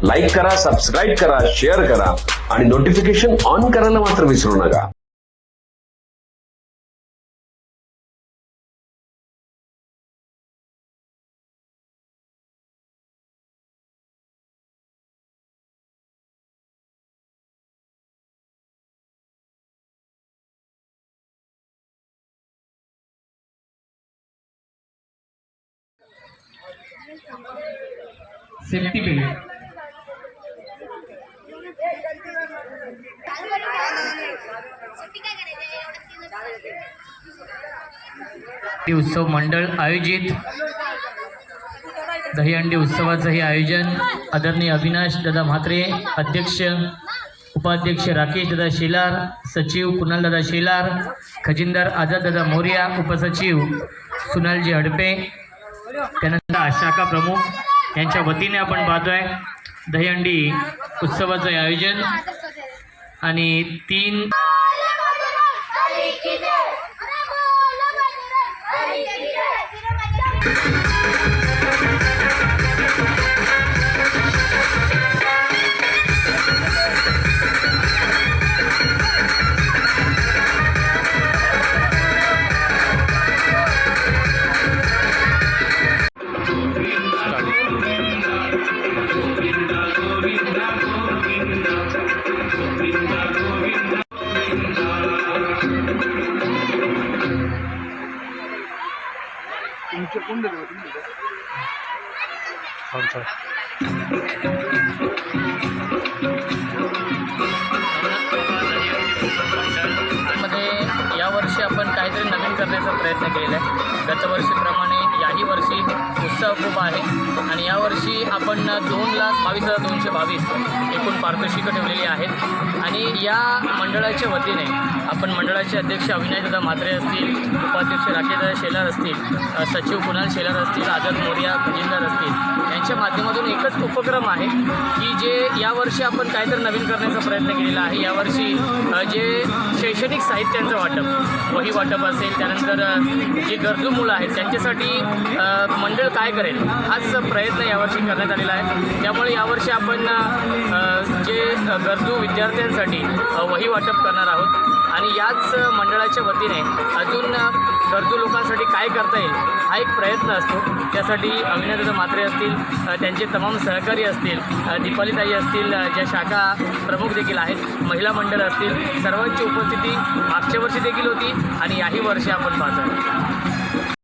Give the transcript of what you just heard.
Like करा subscribe करा share करा आणि नोटिफिकेशन ऑन करायला मात्र विसरू नका. सेफ्टी बेल्ट उत्सव मंडळ आयोजित. दहीहंडी उत्सवाचं हे आयोजन. आदरणीय अविनाश दादा म्हात्रे अध्यक्ष उपाध्यक्ष राकेश दादा शेलार सचिव कुणाल दादा शेलार खजिनदार आझाद दादा मोर्या उपसचिव सुनालजी हडपे त्यानंतर शाखा प्रमुख यांच्या वतीने आपण पाहतोय दहीहंडी उत्सवाचं हे आयोजन. आणि तीन मध्ये यावर्षी आपण काहीतरी नवीन करण्याचा प्रयत्न केलेला आहे गतवर्षीप्रमाणे याही वर्षी उत्सव खूप आहे. आणि यावर्षी आपण दोन लाख बावीस हजार दोनशे बावीस एकूण पारितोषिकं ठेवलेली आहेत. आणि या मंडळाच्या वतीने आपण मंडळाचे अध्यक्ष अविनाशदादा म्हात्रे असतील उपाध्यक्ष राकेशदादा शेलार असतील सचिव कुणाल शेलार असतील आझाद मोर्या खजिनदार असतील यांच्या माध्यमातून एकच उपक्रम आहे की जे यावर्षी आपण काहीतरी नवीन करण्याचा प्रयत्न केलेला आहे. यावर्षी जे शैक्षणिक साहित्यांचं वाटप वही वाटप असेल त्यानंतर जे गरजू मुलं आहेत त्यांच्यासाठी मंडळ काय करेल हाच प्रयत्न यावर्षी करण्यात आलेला आहे. त्यामुळे यावर्षी आपण जे गरजू विद्यार्थ्यांसाठी वही वाटप करणार आहोत. आणि याच मंडळाच्या वतीने अजून गरजू लोकांसाठी काय करता येईल हा एक प्रयत्न असतो. त्यासाठी अविनादादा मात्रे असतील त्यांचे तमाम सहकारी असतील दीपालीताई असतील ज्या शाखा प्रमुख देखील आहेत महिला मंडळ असतील सर्वांची उपस्थिती मागच्या वर्षी देखील होती आणि याही वर्षी आपण पाहतो